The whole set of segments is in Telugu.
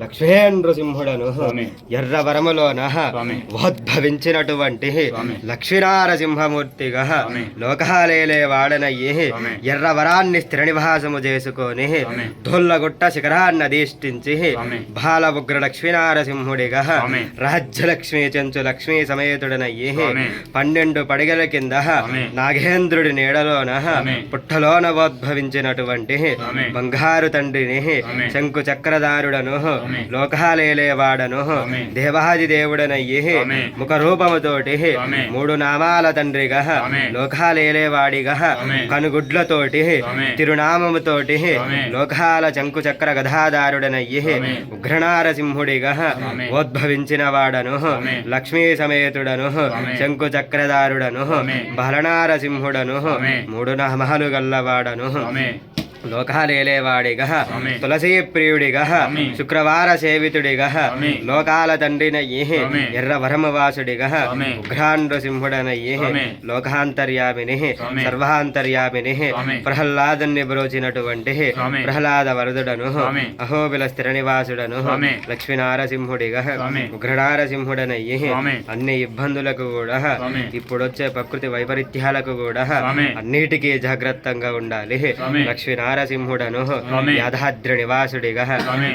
లక్ష్మీనృసింహుడను స్వామి. ఎర్ర వరములోన. ఉద్భవించినటువంటి. లక్ష్మీనారసింహమూర్తిగా. లోకాలేలే వాడనయ్యి. ఎర్ర వరాన్ని స్థిర నివాసము చేసుకొని. ధుల్లగుట్ట శిఖరాన్ని అధిష్ఠించి. బాల ఉగ్ర లక్ష్మీనారసింహుడిగా. రాజ్యలక్ష్మి చెంచు లక్ష్మీ సమేతుడనయ్యి. పన్నెండు పడిగల కింద. నాగేంద్రుడి నీడలోన. పుట్టలోన ఉద్భవించినటువంటి. బంగారు తండ్రిని స్వామి. శంకు చక్రధారుడను. లోకాలేలేవాడను. దేవాది దేవుడనయ్యి. ముఖ రూపముతోటి. మూడు నామాల తండ్రిగా. లోకాలేలేవాడిగా. కనుగుడ్లతోటి. తిరునామముతోటి. లోకాల చంకు చక్ర. ఉగ్రనారసింహుడిగా స్వామి. ఉద్భవించిన వాడను. లక్ష్మీ సమేతుడను. శంకు చక్రధారుడను. బలనారసింహుడను. మూడు నామాలు గల్లవాడను లోకాలేలేవాడిగా. తులసీ ప్రియుడిగా. శుక్రవార సేవితుడిగా. లోకాల తండ్రినయ్యి స్వామి. ఎర్ర వరమవాసుడిగా స్వామి. ఉగ్రాండ్రసింహుడనయ్యి స్వామి. లోకాంతర్యామిని. సర్వాంతర్యామిని. ప్రహ్లాదుని బ్రోచినటువంటి. ప్రహ్లాద వరదుడను. అహోబిల స్థిర నివాసుడను. లక్ష్మీనారసింహుడిగా స్వామి. అన్ని ఇబ్బందులకు కూడా. ఇప్పుడొచ్చే ప్రకృతి వైపరీత్యాలకు కూడా. అన్నిటికీ జాగ్రత్తగా ఉండాలి స్వామి. నారసింహుడను. యాదాద్రి నివాసుడిగా.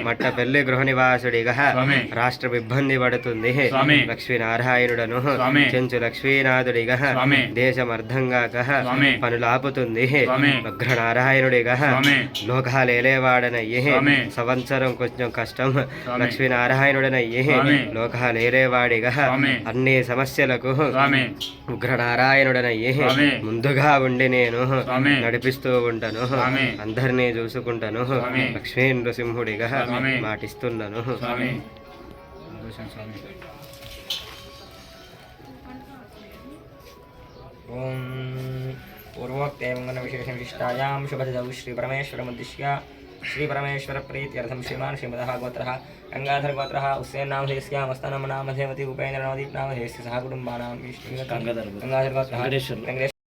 మట్టపల్లి గృహ నివాసుడిగా. రాష్ట్రం ఇబ్బంది పడుతుంది. లక్ష్మీనారాయణుడను. చెంచు లక్ష్మీనాథుడిగా. దేశం అర్థంగాక స్వామి. పనులాపుతుంది. ఉగ్రనారాయణుడిగా. లోకాలేలేవాడనయ్యి. సంవత్సరం కొంచెం కష్టం. లక్ష్మీనారాయణుడనయ్యి. లోకాలేలేవాడిగా. అన్ని సమస్యలకు ఉగ్రనారాయణుడనయ్యి. ముందుగా ఉండి నేను. నడిపిస్తూ ఉంటాను. అందరినీ చూసుకుంటాను స్వామి. లక్ష్మీ నృసింహుడిగా స్వామి. మాటిస్తున్నాను స్వామి సంతోషం స్వామి ఓం పూర్వోక్తేంగనవిశేషవిశిష్టాయాं शुभदौ श्रीपरमेश्वरमुद्दिश्य श्रीपरमेश्वरप्रीत्यर्थं श्रीमान् श्रीमदः गोत्रः गङ्गाधरगोत्रः उस्सेन्नामधेयस्यामस्तनमनामधेवति उपेन्द्रनवदीप्नामधेयस्य सह कुटुम्बानां गङ्गाधरगोत्रः वेङ्कटेश्वर